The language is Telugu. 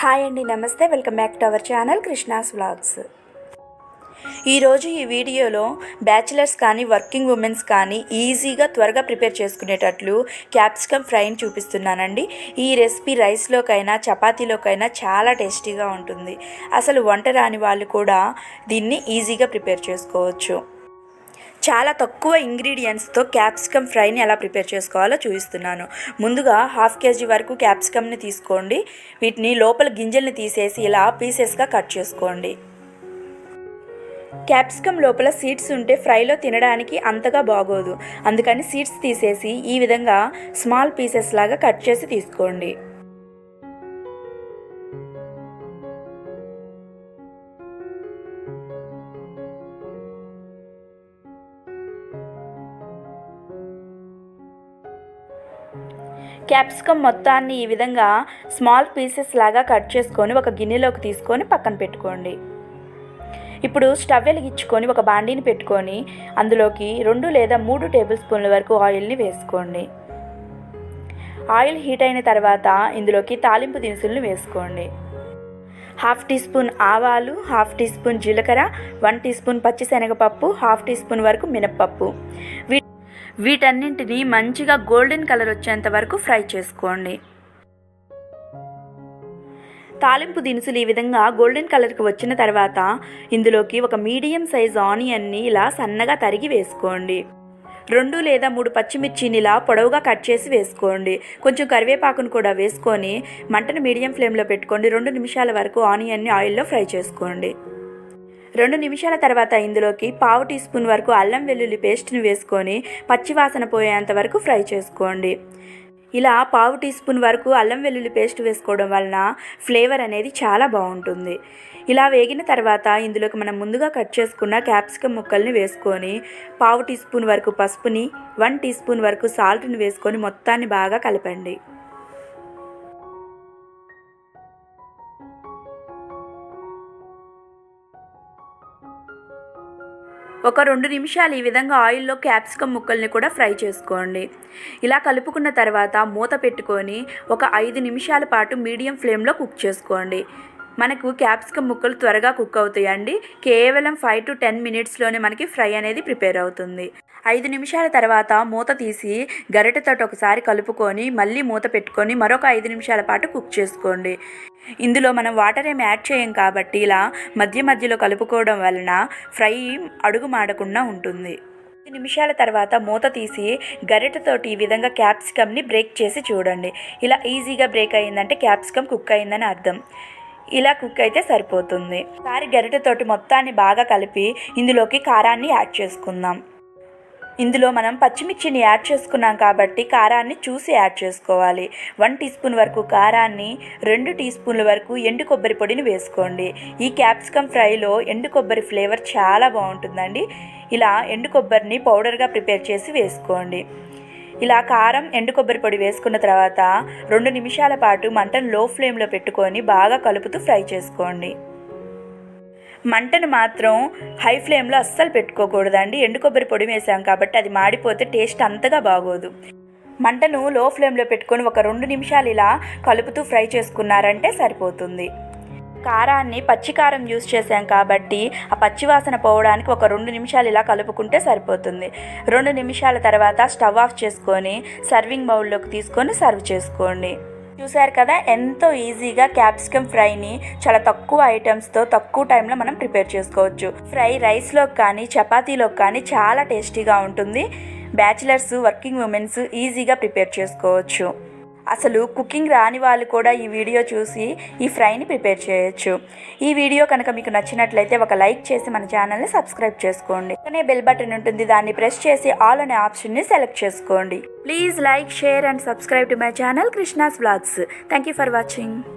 హాయ్ అండి నమస్తే. Welcome back to our channel Krishna's vlogs. ఈరోజు ఈ వీడియోలో బ్యాచిలర్స్ కానీ వర్కింగ్ ఉమెన్స్ కానీ ఈజీగా త్వరగా ప్రిపేర్ చేసుకునేటట్లు క్యాప్సికమ్ ఫ్రైని చూపిస్తున్నానండి. ఈ రెసిపీ రైస్లోకైనా చపాతీలోకైనా చాలా టేస్టీగా ఉంటుంది. అసలు వంట రాని వాళ్ళు కూడా దీన్ని ఈజీగా ప్రిపేర్ చేసుకోవచ్చు. చాలా తక్కువ ఇంగ్రీడియంట్స్తో క్యాప్సికమ్ ఫ్రైని ఎలా ప్రిపేర్ చేసుకోవాలో చూపిస్తున్నాను. ముందుగా హాఫ్ కేజీ వరకు క్యాప్సికమ్ని తీసుకోండి. వీటిని లోపల గింజల్ని తీసేసి ఇలా పీసెస్గా కట్ చేసుకోండి. క్యాప్సికమ్ లోపల సీడ్స్ ఉంటే ఫ్రైలో తినడానికి అంతగా బాగోదు. అందుకని సీడ్స్ తీసేసి ఈ విధంగా స్మాల్ పీసెస్ లాగా కట్ చేసి తీసుకోండి. క్యాప్సికమ్ మొత్తాన్ని ఈ విధంగా స్మాల్ పీసెస్ లాగా కట్ చేసుకొని ఒక గిన్నెలోకి తీసుకొని పక్కన పెట్టుకోండి. ఇప్పుడు స్టవ్ వెలిగించుకొని ఒక బాండీని పెట్టుకొని అందులోకి రెండు లేదా మూడు టేబుల్ స్పూన్ల వరకు ఆయిల్ని వేసుకోండి. ఆయిల్ హీట్ అయిన తర్వాత ఇందులోకి తాలింపు దినుసులను వేసుకోండి. హాఫ్ టీ స్పూన్ ఆవాలు హాఫ్ టీ స్పూన్ జీలకర్ర వన్ టీ స్పూన్ పచ్చిశనగపప్పు హాఫ్ టీ స్పూన్ వరకు మినప్పప్పు. వీ వీటన్నింటినీ మంచిగా గోల్డెన్ కలర్ వచ్చేంత వరకు ఫ్రై చేసుకోండి. తాలింపు దినుసులు ఈ విధంగా గోల్డెన్ కలర్కి వచ్చిన తర్వాత ఇందులోకి ఒక మీడియం సైజ్ ఆనియన్ని ఇలా సన్నగా తరిగి వేసుకోండి. రెండు లేదా మూడు పచ్చిమిర్చిని ఇలా పొడవుగా కట్ చేసి వేసుకోండి. కొంచెం కరివేపాకును కూడా వేసుకొని మంటను మీడియం ఫ్లేమ్లో పెట్టుకోండి రెండు నిమిషాల వరకు ఆనియన్ని ఆయిల్లో ఫ్రై చేసుకోండి. రెండు నిమిషాల తర్వాత ఇందులోకి పావు టీ స్పూన్ వరకు అల్లం వెల్లుల్లి పేస్ట్ని వేసుకొని పచ్చివాసన పోయేంత వరకు ఫ్రై చేసుకోండి. ఇలా పావు టీ స్పూన్ వరకు అల్లం వెల్లుల్లి పేస్ట్ వేసుకోవడం వలన ఫ్లేవర్ అనేది చాలా బాగుంటుంది. ఇలా వేగిన తర్వాత ఇందులోకి మనం ముందుగా కట్ చేసుకున్న క్యాప్సికమ్ ముక్కల్ని వేసుకొని పావు టీ స్పూన్ వరకు పసుపుని వన్ టీ స్పూన్ వరకు సాల్ట్ని వేసుకొని మొత్తాన్ని బాగా కలపండి. ఒక రెండు నిమిషాలు ఈ విధంగా ఆయిల్లో క్యాప్సికమ్ ముక్కల్ని కూడా ఫ్రై చేసుకోండి. ఇలా కలుపుకున్న తర్వాత మూత పెట్టుకొని ఒక ఐదు నిమిషాల పాటు మీడియం ఫ్లేమ్లో కుక్ చేసుకోండి. మనకు క్యాప్సికమ్ ముక్కలు త్వరగా కుక్ అవుతాయండి. కేవలం ఫైవ్ టు టెన్ మినిట్స్లోనే మనకి ఫ్రై అనేది ప్రిపేర్ అవుతుంది. ఐదు నిమిషాల తర్వాత మూత తీసి గరిటెతో ఒకసారి కలుపుకొని మళ్ళీ మూత పెట్టుకొని మరొక ఐదు నిమిషాల పాటు కుక్ చేసుకోండి. ఇందులో మనం వాటర్ ఏమి యాడ్ చేయం కాబట్టి ఇలా మధ్య మధ్యలో కలుపుకోవడం వలన ఫ్రై అడుగు మాడకుండా ఉంటుంది. ఐదు నిమిషాల తర్వాత మూత తీసి గరిటతోటి ఈ విధంగా క్యాప్సికమ్ని బ్రేక్ చేసి చూడండి. ఇలా ఈజీగా బ్రేక్ అయ్యిందంటే క్యాప్సికమ్ కుక్ అయిందని అర్థం. ఇలా కుక్ అయితే సరిపోతుంది. ఒకసారి గరిటెతోటి మొత్తాన్ని బాగా కలిపి ఇందులోకి కారాన్ని యాడ్ చేసుకుందాం. ఇందులో మనం పచ్చిమిర్చిని యాడ్ చేసుకున్నాం కాబట్టి కారాన్ని చూసి యాడ్ చేసుకోవాలి. వన్ టీ స్పూన్ వరకు కారాన్ని రెండు టీ స్పూన్ల వరకు ఎండు కొబ్బరి పొడిని వేసుకోండి. ఈ క్యాప్సికమ్ ఫ్రైలో ఎండు కొబ్బరి ఫ్లేవర్ చాలా బాగుంటుందండి. ఇలా ఎండు కొబ్బరిని పౌడర్గా ప్రిపేర్ చేసి వేసుకోండి. ఇలా కారం ఎండు కొబ్బరి పొడి వేసుకున్న తర్వాత రెండు నిమిషాల పాటు మంటను లో ఫ్లేమ్లో పెట్టుకొని బాగా కలుపుతూ ఫ్రై చేసుకోండి. మంటను మాత్రం హై ఫ్లేమ్లో అస్సలు పెట్టుకోకూడదండి. ఎండు కొబ్బరి పొడి వేసాం కాబట్టి అది మాడిపోతే టేస్ట్ అంతగా బాగోదు. మంటను లో ఫ్లేమ్లో పెట్టుకొని ఒక రెండు నిమిషాలు ఇలా కలుపుతూ ఫ్రై చేసుకున్నారంటే సరిపోతుంది. కారాన్ని పచ్చికారం యూస్ చేసాం కాబట్టి ఆ పచ్చివాసన పోవడానికి ఒక రెండు నిమిషాలు ఇలా కలుపుకుంటే సరిపోతుంది. రెండు నిమిషాల తర్వాత స్టవ్ ఆఫ్ చేసుకొని సర్వింగ్ బౌల్లోకి తీసుకొని సర్వ్ చేసుకోండి. చూసారు కదా ఎంతో ఈజీగా క్యాప్సికమ్ ఫ్రైని చాలా తక్కువ ఐటమ్స్తో తక్కువ టైంలో మనం ప్రిపేర్ చేసుకోవచ్చు. ఫ్రై రైస్లోకి కానీ చపాతీలోకి కానీ చాలా టేస్టీగా ఉంటుంది. బ్యాచిలర్స్ వర్కింగ్ ఉమెన్స్ ఈజీగా ప్రిపేర్ చేసుకోవచ్చు. అసలు కుకింగ్ రాని వాళ్ళు కూడా ఈ వీడియో చూసి ఈ ఫ్రైని ప్రిపేర్ చేయొచ్చు. ఈ వీడియో కనుక మీకు నచ్చినట్లయితే ఒక లైక్ చేసి మన ఛానల్ని సబ్స్క్రైబ్ చేసుకోండి. అనే బెల్ బటన్ ఉంటుంది దాన్ని ప్రెస్ చేసి ఆల్ అనే ఆప్షన్ని సెలెక్ట్ చేసుకోండి. Please like share and subscribe to my channel Krishna's blogs thank you for watching.